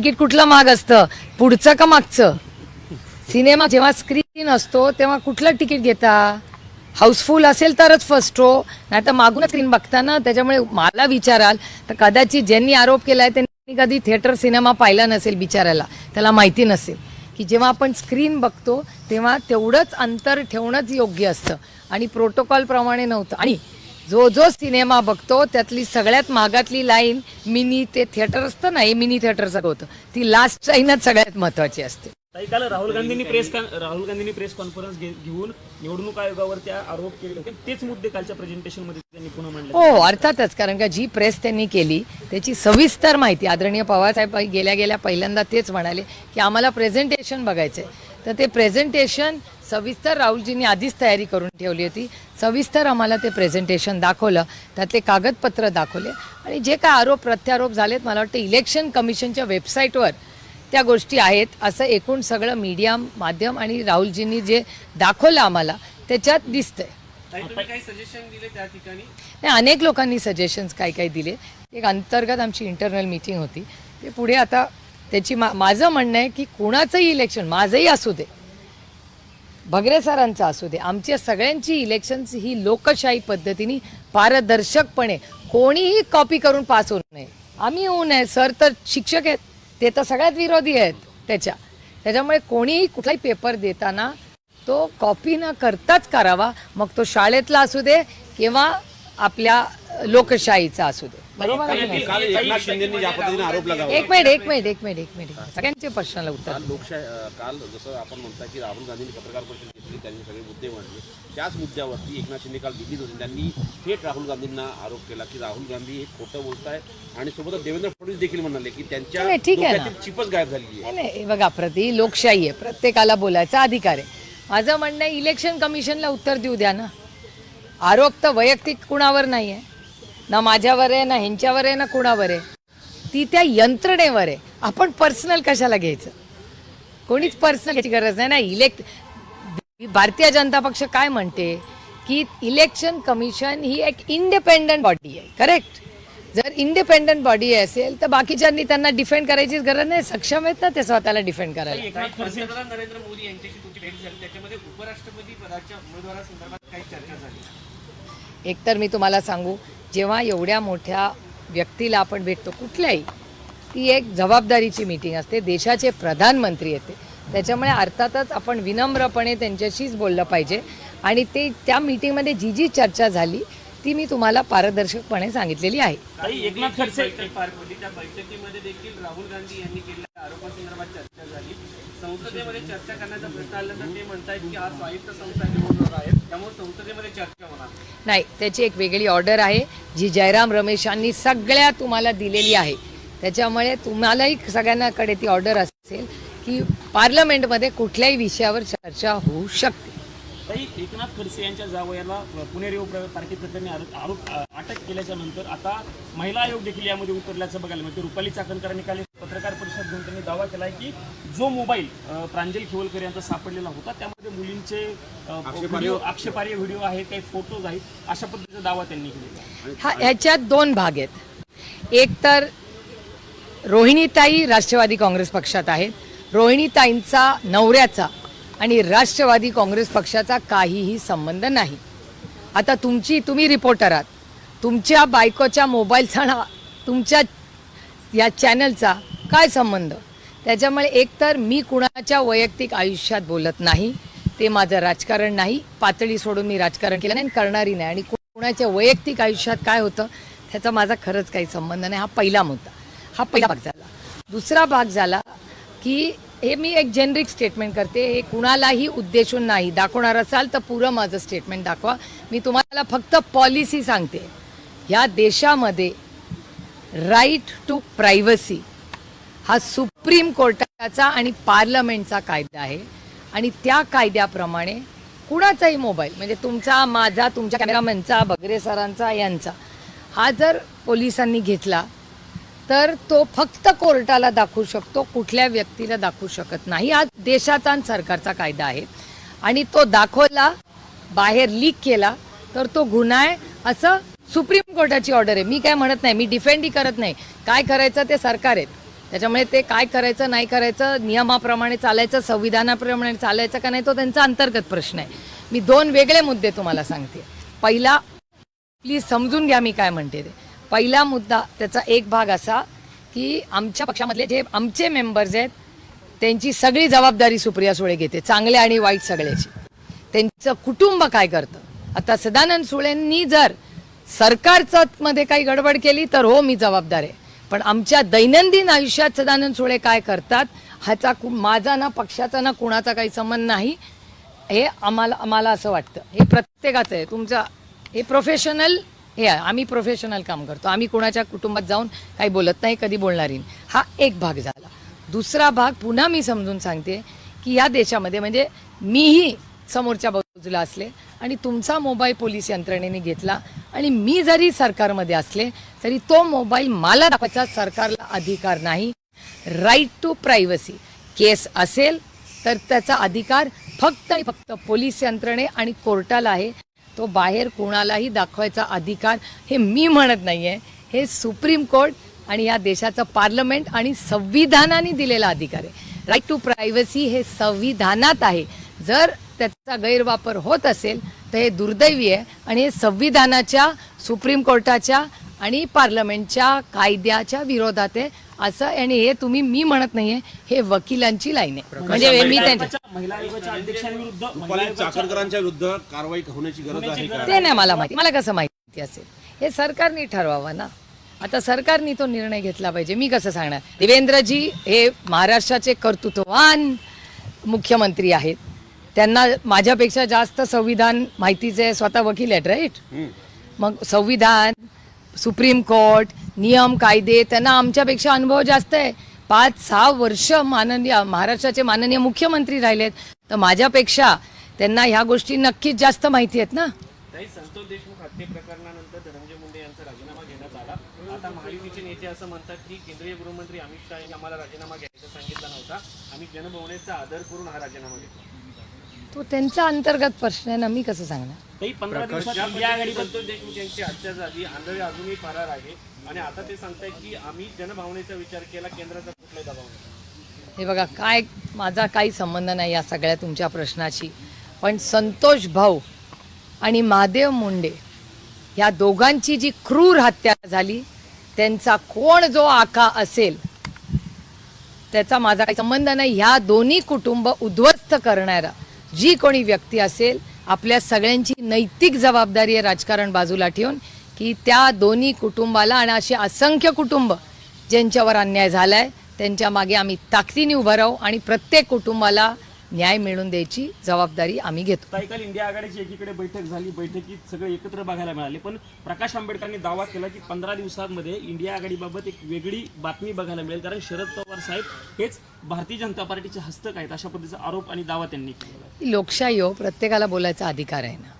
Ticket कुठलं माग असतं? पुढचं का मागचं? सिनेमा जेव्हा स्क्रीन असतो तेव्हा कुठलं तिकीट घेता? हाऊसफुल असेल तरच फर्स्ट रो नाही तर मागून स्क्रीन बघताना त्याच्यामुळे मला विचाराल तर कदाचित ज्यांनी आरोप केलाय त्यांनी कधी थिएटर सिनेमा पाहिला नसेल बिचारायला त्याला माहिती नसेल. की जेव्हा आपण स्क्रीन बघतो तेव्हा तेवढंच अंतर ठेवणंच योग्य असतं. आणि प्रोटोकॉल प्रमाणे नव्हतं. आणि जो जो सिनेमा बघतो त्यातली सगळ्यात मागातली लाईन मिनी ते थिएटर असतं ना हे मिनी थिएटरचं होतं. ती लास्ट लाईनच सगळ्यात महत्वाची असते. ताई काल राहुल गांधींनी प्रेस राहुल गांधींनी प्रेस कॉन्फरन्स घेऊन निवडणूक आयोगावर त्या आरोप केले होते. तेच मुद्दे कालच्या प्रेझेंटेशनमध्ये त्यांनी पुन्हा मांडले. हो अर्थातच कारण का जी प्रेस त्यांनी केली त्याची सविस्तर माहिती आदरणीय पवारसाहेब गेल्या गेल्या पहिल्यांदा तेच म्हणाले की आम्हाला प्रेझेंटेशन बघायचंय. तर ते प्रेझेंटेशन सविस्तर राहुलजींनी आधीच तयारी करून ठेवली होती. सविस्तर आम्हाला ते प्रेझेंटेशन दाखवलं. त्यातले कागदपत्र दाखवले. आणि जे काय आरोप प्रत्यारोप झालेत मला वाटतं इलेक्शन कमिशनच्या वेबसाईटवर त्या गोष्टी आहेत असं एकूण सगळं मीडिया माध्यम आणि राहुलजींनी जे दाखवलं आम्हाला त्याच्यात दिसतंय. नाही अनेक लोकांनी सजेशन्स काही काही दिले. एक अंतर्गत आमची इंटरनल मीटिंग होती. ते पुढे आता त्याची मा माझं म्हणणं आहे की कुणाचंही इलेक्शन माझंही असू दे. भगरे सरांचं असू दे. आमच्या सगळ्यांची इलेक्शन्स ही लोकशाही पद्धतीने पारदर्शकपणे कोणीही कॉपी करून पास होऊ नये. आम्ही होऊ नये. सर तर शिक्षक आहेत. ते तर सगळ्यात विरोधी आहेत त्याच्या. त्याच्यामुळे कोणीही कुठलाही पेपर देताना तो कॉपी न करताच करावा. मग तो शाळेतला असू दे किंवा आपल्या लोकशाहीचा असू दे. बरोबर एक मिनिट एक मिनिट एक मिनिट एक मिनिट. सगळ्यांचे प्रश्नाला उत्तर लोकशाही काल जसं आपण म्हणता की राहुल गांधींनी पत्रकार परिषद त्यांनी सगळे मुद्दे मांडले. त्याच मुद्द्यावरती एकनाथ शिंदे काल दिल्लीत होते. त्यांनी थेट राहुल गांधींना आरोप केला की राहुल गांधी हे खोटं बोलत आहे आणि सोबतच देवेंद्र फडणवीस देखील म्हणाले की त्यांच्या ठीक आहे. डोक्यातील चिपच गायब झालेली आहे. नाही बघा प्रति लोकशाही आहे. प्रत्येकाला बोलायचा अधिकार आहे. माझं म्हणणं आहे इलेक्शन कमिशनला उत्तर देऊ द्या ना. आरोप तर वैयक्तिक कुणावर नाही आहे ना माझ्यावर आहे ना ह्यांच्यावर आहे ना कुणावर आहे. ती त्या यंत्रणेवर आहे. आपण पर्सनल कशाला घ्यायचं? कोणीच पर्सनल घ्यायची गरज नाही. ना इलेक्ट भारतीय जनता पक्ष काय म्हणते की इलेक्शन कमिशन ही एक इंडिपेंडंट बॉडी आहे करेक्ट जर इंडिपेंडंट बॉडी असेल तर बाकीच्यांनी त्यांना डिफेंड करायचीच गरज नाही सक्षम आहेत ना ते स्वतःला डिफेंड करायला. एकनाथ खडसे पंतप्रधान नरेंद्र मोदी यांच्याशी तुमची भेट झाली त्याच्यामध्ये उपराष्ट्रपती पदाच्या उमेदवारासंदर्भात काही चर्चा झाली. एकतर मी तुम्हाला सांगू जेव्हा एवढ्या मोठ्या व्यक्तीला आपण भेटतो कुठल्याही ती एक जबाबदारीची मीटिंग असते देशाचे प्रधानमंत्री येते. त्याच्यामुळे अर्थातच आपण विनम्रपणे त्यांच्याशीच बोललं पाहिजे. आणि ते त्या मीटिंगमध्ये जी जी चर्चा झाली ती मी तुम्हाला पारदर्शकपणे सांगितलेली आहे. एकनाथ खडसे बैठक पार पडली त्या बैठकीमध्ये देखील राहुल गांधी यांनी केलेल्या आरोपासंदर्भात चर्चा झाली. संसदेमध्ये चर्चा करण्याचा प्रश्न आल्यानंतर ते म्हणतायत की आज स्वायत्त संस्था निवडणूक आहेत. त्यामुळे संसदेमध्ये चर्चा होणार. नाही त्याची एक वेगळी ऑर्डर आहे जी जयराम रमेशांनी सगळ्या तुम्हाला दिलेली आहे. त्याच्यामुळे तुम्हालाही सगळ्यांनाकडे ती ऑर्डर असेल. की पार्लमेंटमध्ये कुठल्याही विषयावर चर्चा होऊ शकते. ताई एकनाथ खडसे यांच्या जावयाला पुणे रेव पार्टी प्रकरणी आरो- आरोप अटक केल्याच्यानंतर आता महिला आयोग देखील यामध्ये उतरल्याचं बघायला मिळतं. रुपाली चाकणकरांनी काल पत्रकार परिषद घेऊन त्यांनी दावा केला की जो मोबाईल प्रांजल खिवलकर यांचा सापडलेला होता त्यामध्ये मुलींचे व्हिडिओ आक्षेपार्ह व्हिडिओ आहेत काही फोटोज आहेत अशा पद्धतीचा दावा त्यांनी केलेला हा ह्याच्यात दोन भाग आहेत. एक तर रोहिणीताई राष्ट्रवादी काँग्रेस पक्षात आहेत. रोहिणीताईंचा नवऱ्याचा आणि राष्ट्रवादी काँग्रेस पक्षाचा काहीही संबंध नाही. आता तुमची तुम्ही रिपोर्टर आहात. तुमच्या बायकोच्या मोबाईलचा ना तुमच्या या चॅनलचा काय संबंध? त्याच्यामुळे एकतर मी कुणाच्या वैयक्तिक आयुष्यात बोलत नाही ते माझं राजकारण नाही पातळी सोडून मी राजकारण केलं नाही आणि करणारी नाही. आणि कुणाच्या वैयक्तिक आयुष्यात काय होतं त्याचा माझा खरंच काही संबंध नाही. हा पहिला मुद्दा. हा पहिला भाग झाला. दुसरा भाग झाला की हे मी एक जेनरिक स्टेटमेंट करते हे कुणालाही उद्देशून नाही. दाखवणार असाल तर पुरं माझं स्टेटमेंट दाखवा. मी तुम्हाला फक्त पॉलिसी सांगते. ह्या देशामध्ये राईट टू प्रायव्हसी हा सुप्रीम कोर्टाचा आणि पार्लमेंटचा कायदा आहे. आणि त्या कायद्याप्रमाणे कुणाचाही मोबाईल म्हणजे तुमचा माझा तुमच्या कॅमेरामॅनचा बगरे सरांचा यांचा हा जर पोलिसांनी घेतला तर तो फक्त कोर्टाला दाखवू शकतो कुठल्या व्यक्तीला दाखवू शकत नाही. हा देशाचा आणि सरकारचा कायदा आहे. आणि तो दाखवला बाहेर लीक केला तर तो गुन्हा आहे. असं सुप्रीम कोर्टाची ऑर्डर आहे. मी काय म्हणत नाही मी डिफेंडही करत नाही. काय करायचं ते सरकार आहेत त्याच्यामुळे ते काय करायचं नाही करायचं नियमाप्रमाणे चालायचं संविधानाप्रमाणे चालायचं का नाही तो त्यांचा अंतर्गत प्रश्न आहे. मी दोन वेगळे मुद्दे तुम्हाला सांगते. पहिला प्लीज समजून घ्या मी काय म्हणते ते. पहिला मुद्दा त्याचा एक भाग असा की आमच्या पक्षामधले जे आमचे मेंबर्स आहेत त्यांची सगळी जबाबदारी सुप्रिया सुळे घेते चांगले आणि वाईट सगळ्याची. त्यांचं कुटुंब काय करतं? आता सदानंद सुळेंनी जर सरकारचं मध्ये काही गडबड केली तर हो मी जबाबदार आहे. पण आमच्या दैनंदिन आयुष्यात सदानंद सुळे काय करतात ह्याचा कु- माझा ना पक्षाचा ना कुणाचा काही संबंध नाही हे आम्हाला आम्हाला असं वाटतं. हे प्रत्येकाचं आहे. तुमचं हे प्रोफेशनल हे आहे आम्ही प्रोफेशनल काम करतो. आम्ही कोणाच्या कुटुंबात जाऊन काही बोलत नाही कधी बोलणारी हा एक भाग झाला. दुसरा भाग पुन्हा मी समजून सांगते की या देशामध्ये म्हणजे मीही समोरच्या बाजूला असले आणि तुमचा मोबाईल पोलीस यंत्रणेने घेतला आणि मी जरी सरकारमध्ये असले तरी तो मोबाईल मला दाखवायचा सरकारला अधिकार नाही. राईट टू प्रायव्हसी केस असेल तर त्याचा अधिकार फक्त आणि फक्त पोलीस यंत्रणे आणि कोर्टाला आहे. तो बाहेर कोणालाही दाखवायचा अधिकार हे मी म्हणत नाहीये. हे सुप्रीम कोर्ट आणि या देशाचं पार्लमेंट आणि संविधानाने दिलेला अधिकार आहे. राईट टू प्रायव्हसी हे संविधानात आहे. जर त्याचा गैरवापर होत असेल तर हे दुर्दैवी आहे आणि हे संविधानाच्या सुप्रीम कोर्टाच्या आणि पार्लमेंटच्या कायद्याच्या विरोधात आहे. असं आणि हे तुम्ही मी म्हणत नाहीये हे वकिलांची लाईन आहे. म्हणजे मी त्यांच्या विरुद्ध कारवाई होण्याची गरज आहे ते नाही मला माहिती. मला कसं माहिती असेल? हे सरकारने ठरवावं ना. आता सरकारने तो निर्णय घेतला पाहिजे. मी कसं सांगणार? देवेंद्रजी हे महाराष्ट्राचे कर्तृत्ववान मुख्यमंत्री आहेत. त्यांना माझ्यापेक्षा जास्त संविधान माहितीचे स्वतः वकील आहेत राईट मग संविधान सुप्रीम कोर्ट नियम कायदे त्यांना आमच्यापेक्षा अनुभव जास्त आहे. पाच सहा वर्ष माननीय महाराष्ट्राचे माननीय मुख्यमंत्री राहिलेत. तर माझ्यापेक्षा त्यांना ह्या गोष्टी नक्कीच जास्त माहिती आहेत ना? ताई संतोष देशमुख हत्ये प्रकरणानंतर धनंजय मुंडे यांचा राजीनामा घेण्यात आला. आता महायुतीचे नेते असं म्हणतात की केंद्रीय गृहमंत्री अमित शहा यांनी आम्हाला राजीनामा घ्यायचा सांगितला नव्हता. आम्ही जनभवनेचा आदर करून हा राजीनामा घेतला. तो त्यांचा अंतर्गत प्रश्न आहे ना मी कसं सांगणार? ताई पंधरा दिवसात ज्या इंडिया आघाडी देशमुख यांची हत्या झाली आंधळे अजूनही फरार आहे. आणि आता ते सांगतायत की आम्ही जनभावनेचा विचार केला केंद्राचा कुठलाही दबाव हे बघा काय माझा काही संबंध नाही या सगळ्या तुमच्या प्रश्नाशी. पण संतोष भाऊ आणि महादेव मुंडे या दोघांची जी क्रूर हत्या झाली त्यांचा कोण जो आका असेल त्याचा माझा काही संबंध नाही. ह्या दोन्ही कुटुंब उद्ध्वस्त करणारा जी कोणी व्यक्ती असेल आपल्या सगळ्यांची नैतिक जबाबदारी आहे राजकारण बाजूला ठेवून की त्या दोन्ही कुटुंबाला आणि असे असंख्य कुटुंब ज्यांच्यावर अन्याय झालाय त्यांच्या मागे आम्ही ताकदीने उभं राहू आणि प्रत्येक कुटुंबाला न्याय मिळवून द्यायची जबाबदारी आम्ही घेतो. ताई काल इंडिया आघाडीची एकीकडे बैठक झाली. बैठकीत सगळे एकत्र बघायला मिळाले. पण प्रकाश आंबेडकरांनी दावा केला की पंधरा दिवसांमध्ये इंडिया आघाडीबाबत एक वेगळी बातमी बघायला मिळेल. कारण शरद पवार साहेब हेच भारतीय जनता पार्टीचे हस्तक आहेत अशा पद्धतीचा आरोप आणि दावा त्यांनी केला. लोकशाही हो प्रत्येकाला बोलायचा अधिकार आहे ना.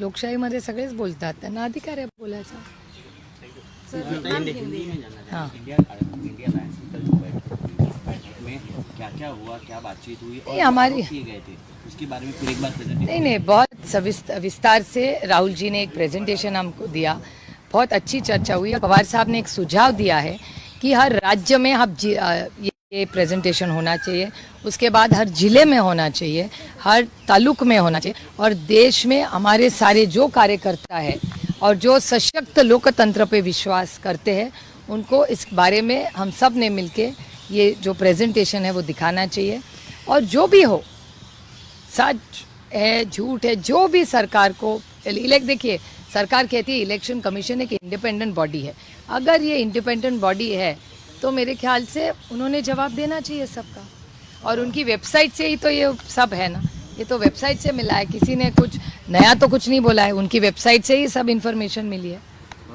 लोकशाहीमध्ये सगळेच बोलतात. त्यांना अधिकार आहे बोलायचा. हाँ. में क्या क्या हुआ क्या बातचीत हुई नहीं, हमारी- आरोप किए गए थे? उसके बारे में फिर एक बार नहीं नहीं बहुत सविस्त विस्तार से राहुल जी ने एक प्रेजेंटेशन हमको दिया। बहुत अच्छी चर्चा हुई। पवार साहब ने एक सुझाव दिया है कि हर राज्य में हम ये प्रेजेंटेशन होना चाहिए। उसके बाद हर ज़िले में होना चाहिए हर तालुक में होना चाहिए और देश में हमारे सारे जो कार्यकर्ता है और जो सशक्त लोकतंत्र पे विश्वास करते हैं उनको इस बारे में हम सबने मिलके ये जो प्रेजेंटेशन है वो दिखाना चाहिए। और जो भी हो, सच है, झूठ है, जो भी सरकार को इलेक्ट देखिए, सरकार कहती है इलेक्शन कमीशन एक इंडिपेंडेंट बॉडी है। अगर ये इंडिपेंडेंट बॉडी है तो मेरे ख्याल से उन्होंने जवाब देना चाहिए सबका। और उनकी वेबसाइट से ही तो ये सब है ना। ये तो वेबसाइट से मिला है, किसी ने कुछ नया तो कुछ नहीं बोला है, उनकी वेबसाइट से ही सब इन्फॉर्मेशन मिली है।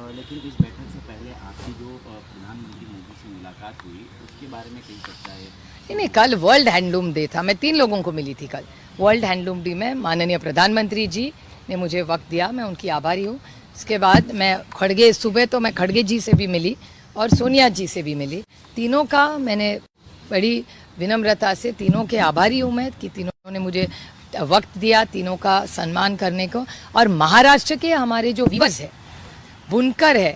लेकिन इस बैठक से पहले आपकी जो अ, प्रधानमंत्री मोदी से मुलाकात हुई उसके बारे में चर्चा है नहीं नहीं, कल वर्ल्ड हैंडलूम डे था। मैं तीन लोगों को मिली थी कल। वर्ल्ड हैंडलूम डे में माननीय प्रधानमंत्री जी ने मुझे वक्त दिया। मैं उनकी आभारी हूँ। उसके बाद मैं खड़गे, सुबह तो मैं खड़गे जी से भी मिली और सोनिया जी से भी मिली। तीनों का मैंने बड़ी विनम्रता से तीनों के आभारी हूँ मैं कि तीनों ने मुझे वक्त दिया तीनों का सम्मान करने को। और महाराष्ट्र के हमारे जो वीवर्स है, बुनकर है,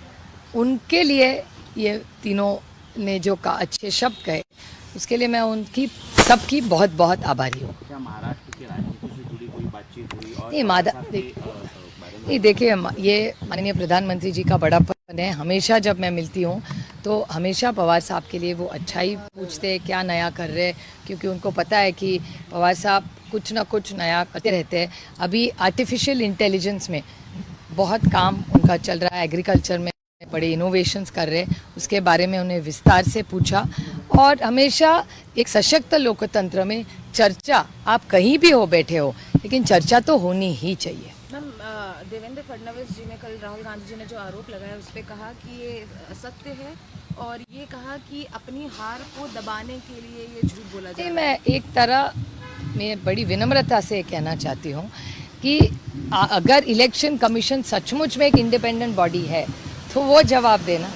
उनके लिए ये तीनों ने जो का अच्छे शब्द कहे उसके लिए मैं उनकी सबकी बहुत बहुत आभारी हूँ। महाराष्ट्र की राजनीति से जुड़ी कोई बातचीत हुई और नहीं, मादा- नहीं देखिए ये माननीय प्रधानमंत्री जी का बड़ा बड़ापन है। हमेशा जब मैं मिलती हूँ तो हमेशा पवार साहब के लिए वो अच्छा ही पूछते हैं क्या नया कर रहे हैं क्योंकि उनको पता है कि पवार साहब कुछ ना कुछ नया करते रहते हैं। अभी आर्टिफिशियल इंटेलिजेंस में बहुत काम उनका चल रहा है एग्रीकल्चर में बड़े इनोवेशंस कर रहे हैं। उसके बारे में उन्हें विस्तार से पूछा। और हमेशा एक सशक्त लोकतंत्र में चर्चा आप कहीं भी हो बैठे हो लेकिन चर्चा तो होनी ही चाहिए। मैम देवेंद्र फडणवीस जी ने कल राहुल गांधी जी ने जो आरोप लगाया उस पर कहा कि ये असत्य है और ये कहा कि अपनी हार को दबाने के लिए ये झूठ बोला जा नहीं रहा है। मैं एक तरह मैं बड़ी विनम्रता से कहना चाहती हूँ कि अगर इलेक्शन कमीशन सचमुच में एक इंडिपेंडेंट बॉडी है तो वो जवाब देना।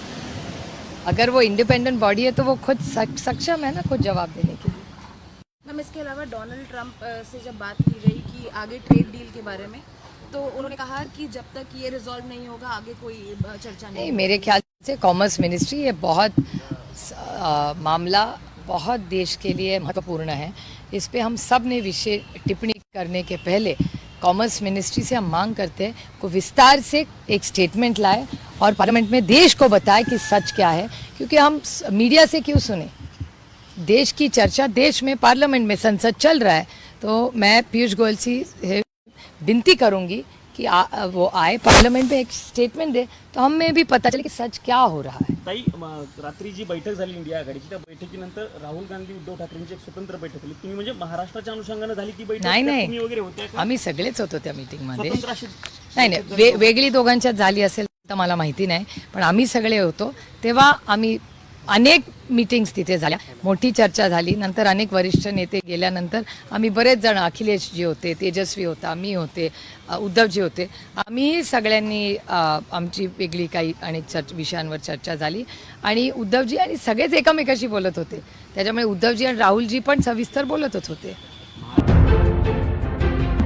अगर वो इंडिपेंडेंट बॉडी है तो वो खुद सक्षम है ना खुद जवाब देने के लिए। मैम इसके अलावा डोनाल्ड ट्रंप से जब बात की गई कि आगे ट्रेड डील के बारे में तो उन्होंने कहा कि जब तक ये रिजॉल्व नहीं होगा आगे कोई चर्चा नहीं नहीं मेरे ख्याल से कॉमर्स मिनिस्ट्री ये बहुत आ, मामला बहुत देश के लिए महत्वपूर्ण है। इस पर हम सबने विषय टिप्पणी करने के पहले कॉमर्स मिनिस्ट्री से हम मांग करते हैं को विस्तार से एक स्टेटमेंट लाए और पार्लियामेंट में देश को बताए कि सच क्या है। क्योंकि हम मीडिया से क्यों सुने? देश की चर्चा देश में, पार्लियामेंट में संसद चल रहा है। तो मैं पीयूष गोयल से विनती करूँगी कि आ, वो आए पार्लियामेंट में एक स्टेटमेंट दे तो हमें भी पता चले कि सच क्या हो रहा है। ताई म, रात्री जी बैठक झाली इंडिया आघाडीची त्या बैठकीनंतर राहुल गांधी उद्धव ठाकरेंची एक स्वतंत्र बैठक झाली. तुम्ही म्हणजे महाराष्ट्राच्या अनुषंगाने झाली ती बैठक नाही, का नाही. तुम्ही वगैरे होते का? आम्ही सगळेच होतो त्या मीटिंगमध्ये स्वतंत्र अशी नाही नाही. वे वेगळी दोघांच्यात झाली असेल तर मला माहिती नाही पण आम्ही सगळे होतो. तेव्हा आम्ही अनेक मीटिंग्स तिथे झाल्या. मोठी चर्चा झाली. नंतर अनेक वरिष्ठ नेते गेल्यानंतर आम्ही बरेच जण अखिलेशजी होते तेजस्वी होता मी होते उद्धवजी होते. आम्हीही सगळ्यांनी आमची वेगळी काही अनेक चर्च विषयांवर चर्चा झाली. आणि उद्धवजी आणि सगळेच एकमेकाशी बोलत होते. त्याच्यामुळे उद्धवजी आणि राहुलजी पण सविस्तर बोलतच होते.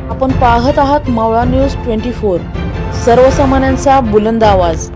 आपण पाहत आहात मावळा न्यूज ट्वेंटी फोर. सर्वसामान्यांचा बुलंद आवाज.